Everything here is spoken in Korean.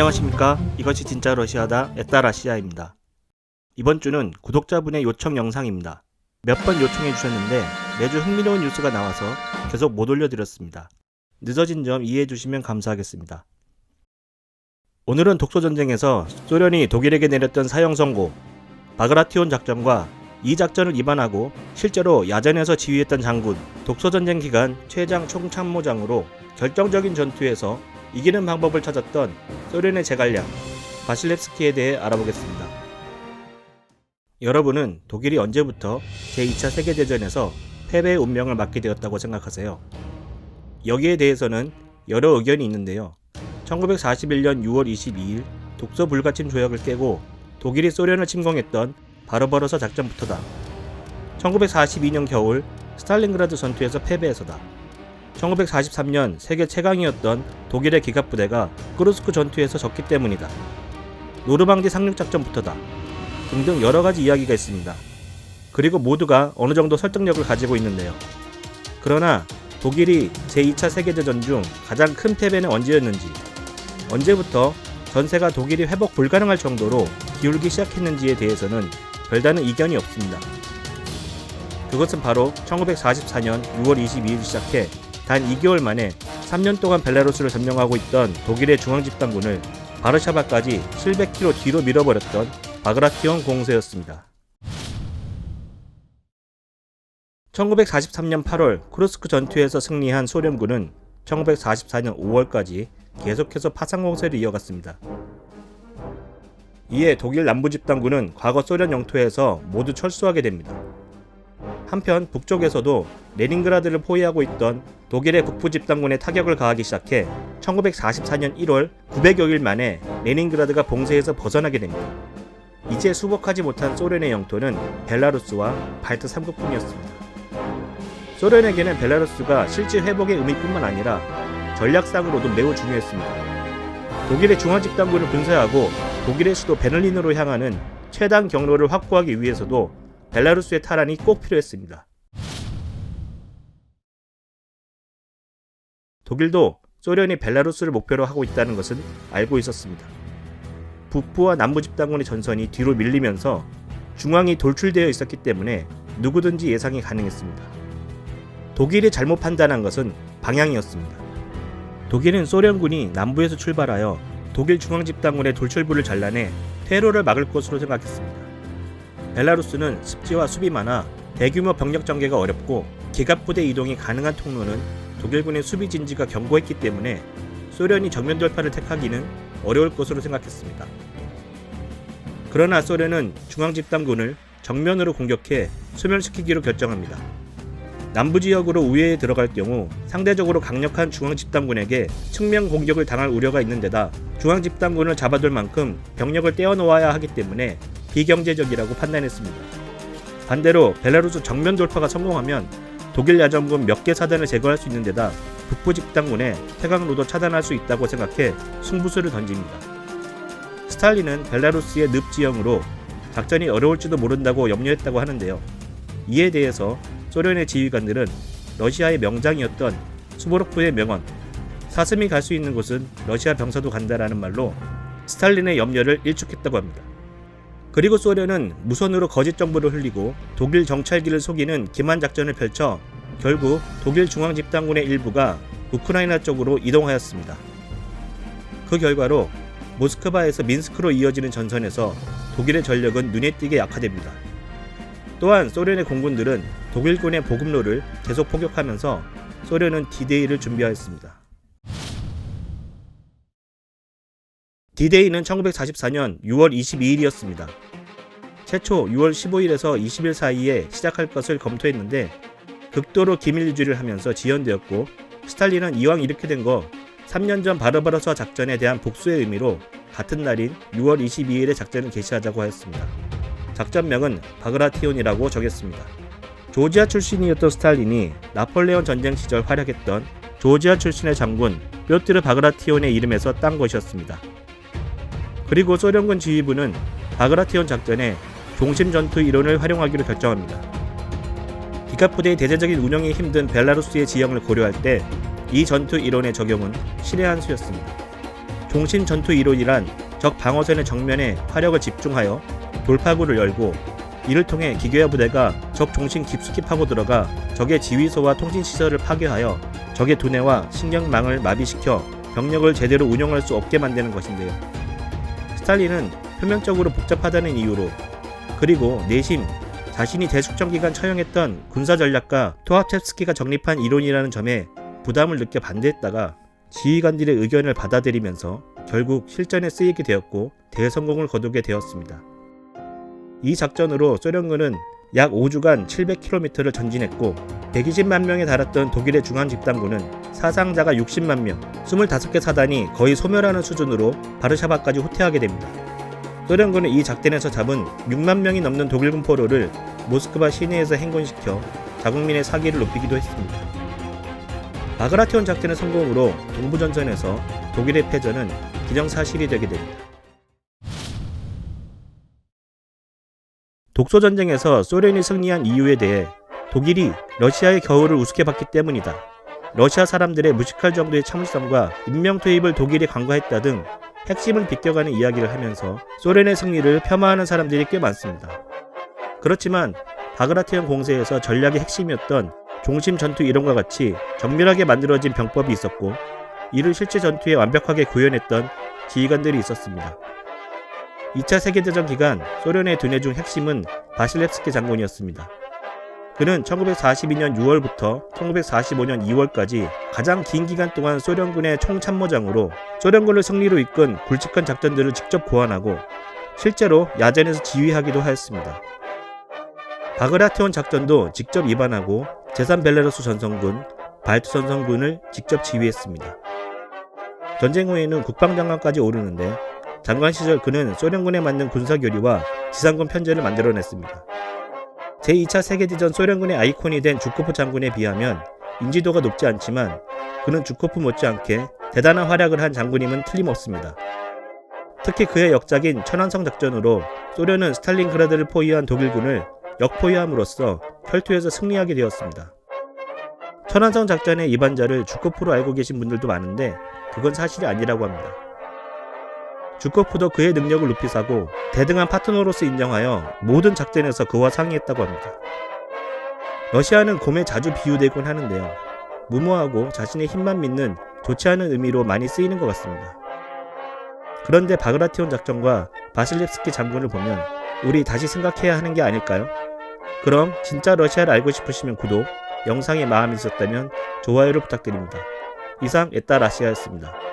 안녕하십니까. 이것이 진짜 러시아다. 에따라시아입니다. 이번 주는 구독자분의 요청 영상입니다. 몇 번 요청해 주셨는데 매주 흥미로운 뉴스가 나와서 계속 못 올려드렸습니다. 늦어진 점 이해해 주시면 감사하겠습니다. 오늘은 독소전쟁에서 소련이 독일에게 내렸던 사형 선고, 바그라티온 작전과 이 작전을 위반하고 실제로 야전에서 지휘했던 장군, 독소전쟁 기간 최장 총참모장으로 결정적인 전투에서 이기는 방법을 찾았던 소련의 제갈량 바실레스키에 대해 알아보겠습니다. 여러분은 독일이 언제부터 제2차 세계대전에서 패배의 운명을 맞게 되었다고 생각하세요? 여기에 대해서는 여러 의견이 있는데요. 1941년 6월 22일 독소 불가침 조약을 깨고 독일이 소련을 침공했던 바로바로서 작전부터다. 1942년 겨울 스탈린그라드 전투에서 패배해서다. 1943년 세계 최강이었던 독일의 기갑부대가 크루스크 전투에서 졌기 때문이다. 노르망디 상륙작전부터다. 등등 여러 가지 이야기가 있습니다. 그리고 모두가 어느 정도 설득력을 가지고 있는데요. 그러나 독일이 제2차 세계대전 중 가장 큰 패배는 언제였는지, 언제부터 전세가 독일이 회복 불가능할 정도로 기울기 시작했는지에 대해서는 별다른 이견이 없습니다. 그것은 바로 1944년 6월 22일 시작해 단 2개월 만에 3년 동안 벨라루스를 점령하고 있던 독일의 중앙집단군을 바르샤바까지 700km 뒤로 밀어버렸던 바그라티온 공세였습니다. 1943년 8월 크루스크 전투에서 승리한 소련군은 1944년 5월까지 계속해서 파상 공세를 이어갔습니다. 이에 독일 남부 집단군은 과거 소련 영토에서 모두 철수하게 됩니다. 한편 북쪽에서도 레닌그라드를 포위하고 있던 독일의 북부 집단군에 타격을 가하기 시작해 1944년 1월 900여 일 만에 레닌그라드가 봉쇄에서 벗어나게 됩니다. 이제 수복하지 못한 소련의 영토는 벨라루스와 발트 3국뿐이었습니다. 소련에게는 벨라루스가 실질 회복의 의미뿐만 아니라 전략상으로도 매우 중요했습니다. 독일의 중앙집단군을 분쇄하고 독일의 수도 베를린으로 향하는 최단 경로를 확보하기 위해서도 벨라루스의 탈환이 꼭 필요했습니다. 독일도 소련이 벨라루스를 목표로 하고 있다는 것은 알고 있었습니다. 북부와 남부 집단군의 전선이 뒤로 밀리면서 중앙이 돌출되어 있었기 때문에 누구든지 예상이 가능했습니다. 독일이 잘못 판단한 것은 방향이었습니다. 독일은 소련군이 남부에서 출발하여 독일 중앙 집단군의 돌출부를 잘라내 퇴로를 막을 것으로 생각했습니다. 벨라루스는 습지와 숲이 많아 대규모 병력 전개가 어렵고 기갑부대 이동이 가능한 통로는 독일군의 수비 진지가 견고했기 때문에 소련이 정면 돌파를 택하기는 어려울 것으로 생각했습니다. 그러나 소련은 중앙 집단군을 정면으로 공격해 소멸시키기로 결정합니다. 남부 지역으로 우회에 들어갈 경우 상대적으로 강력한 중앙 집단군에게 측면 공격을 당할 우려가 있는 데다 중앙 집단군을 잡아둘 만큼 병력을 떼어놓아야 하기 때문에 비경제적이라고 판단했습니다. 반대로 벨라루스 정면 돌파가 성공하면 독일 야전군 몇 개 사단을 제거할 수 있는 데다 북부 집단군의 태강로도 차단할 수 있다고 생각해 승부수를 던집니다. 스탈린은 벨라루스의 늪 지형으로 작전이 어려울지도 모른다고 염려했다고 하는데요. 이에 대해서 소련의 지휘관들은 러시아의 명장이었던 수보로프의 명언 사슴이 갈 수 있는 곳은 러시아 병사도 간다라는 말로 스탈린의 염려를 일축했다고 합니다. 그리고 소련은 무선으로 거짓 정보를 흘리고 독일 정찰기를 속이는 기만 작전을 펼쳐 결국 독일 중앙 집단군의 일부가 우크라이나 쪽으로 이동하였습니다. 그 결과로 모스크바에서 민스크로 이어지는 전선에서 독일의 전력은 눈에 띄게 약화됩니다. 또한 소련의 공군들은 독일군의 보급로를 계속 포격하면서 소련은 디데이를 준비하였습니다. 디데이는 1944년 6월 22일이었습니다. 최초 6월 15일에서 20일 사이에 시작할 것을 검토했는데 극도로 기밀 유지를 하면서 지연되었고 스탈린은 이왕 이렇게 된 거 3년 전 바르바로사 작전에 대한 복수의 의미로 같은 날인 6월 22일에 작전을 개시하자고 하였습니다. 작전명은 바그라티온이라고 정했습니다. 조지아 출신이었던 스탈린이 나폴레온 전쟁 시절 활약했던 조지아 출신의 장군 뾰트르 바그라티온의 이름에서 딴 것이었습니다. 그리고 소련군 지휘부는 바그라티온 작전에 중심 전투 이론을 활용하기로 결정합니다. 기갑 부대의 대대적인 운영이 힘든 벨라루스의 지형을 고려할 때 이 전투 이론의 적용은 신의 한 수였습니다. 종심 전투 이론이란 적 방어선의 정면에 화력을 집중하여 돌파구를 열고 이를 통해 기계화 부대가 적 중심 깊숙이 파고 들어가 적의 지휘소와 통신 시설을 파괴하여 적의 두뇌와 신경망을 마비시켜 병력을 제대로 운영할 수 없게 만드는 것인데요. 스탈린은 표면적으로 복잡하다는 이유로 그리고 내심 자신이 대숙청 기간 처형했던 군사 전략가 토하첵스키가 정립한 이론이라는 점에 부담을 느껴 반대했다가 지휘관들의 의견을 받아들이면서 결국 실전에 쓰이게 되었고 대성공을 거두게 되었습니다. 이 작전으로 소련군은 약 5주간 700km를 전진했고 120만 명에 달했던 독일의 중앙 집단군은 사상자가 60만 명, 25개 사단이 거의 소멸하는 수준으로 바르샤바까지 후퇴하게 됩니다. 소련군은 이 작전에서 잡은 6만 명이 넘는 독일군 포로를 모스크바 시내에서 행군시켜 자국민의 사기를 높이기도 했습니다. 바그라티온 작전의 성공으로 동부전선에서 독일의 패전은 기정사실이 되게 됩니다. 독소전쟁에서 소련이 승리한 이유에 대해 독일이 러시아의 겨울을 우습게 봤기 때문이다. 러시아 사람들의 무식할 정도의 참을성과 인명 투입을 독일이 간과했다 등 핵심을 비껴가는 이야기를 하면서 소련의 승리를 폄하하는 사람들이 꽤 많습니다. 그렇지만 바그라티온 공세에서 전략의 핵심이었던 종심 전투 이론과 같이 정밀하게 만들어진 병법이 있었고 이를 실제 전투에 완벽하게 구현했던 지휘관들이 있었습니다. 2차 세계대전 기간 소련의 두뇌 중 핵심은 바실렙스키 장군이었습니다. 그는 1942년 6월부터 1945년 2월까지 가장 긴 기간 동안 소련군의 총참모장으로 소련군을 승리로 이끈 굵직한 작전들을 직접 고안하고 실제로 야전에서 지휘하기도 하였습니다. 바그라티온 작전도 직접 입안하고 제3벨라루스 전성군, 발트 전성군을 직접 지휘했습니다. 전쟁 후에는 국방장관까지 오르는데 장관 시절 그는 소련군에 맞는 군사교리와 지상군 편제를 만들어냈습니다. 제2차 세계대전 소련군의 아이콘이 된 주코프 장군에 비하면 인지도가 높지 않지만 그는 주코프 못지않게 대단한 활약을 한 장군임은 틀림없습니다. 특히 그의 역작인 천안성 작전으로 소련은 스탈린그라드를 포위한 독일군을 역포위함으로써 혈투에서 승리하게 되었습니다. 천안성 작전의 이반자를 주코프로 알고 계신 분들도 많은데 그건 사실이 아니라고 합니다. 주코프도 그의 능력을 높이 사고 대등한 파트너로서 인정하여 모든 작전에서 그와 상의했다고 합니다. 러시아는 곰에 자주 비유되곤 하는데요. 무모하고 자신의 힘만 믿는 좋지 않은 의미로 많이 쓰이는 것 같습니다. 그런데 바그라티온 작전과 바실렙스키 장군을 보면 우리 다시 생각해야 하는 게 아닐까요? 그럼 진짜 러시아를 알고 싶으시면 구독, 영상에 마음이 있었다면 좋아요를 부탁드립니다. 이상 에따 라시아였습니다.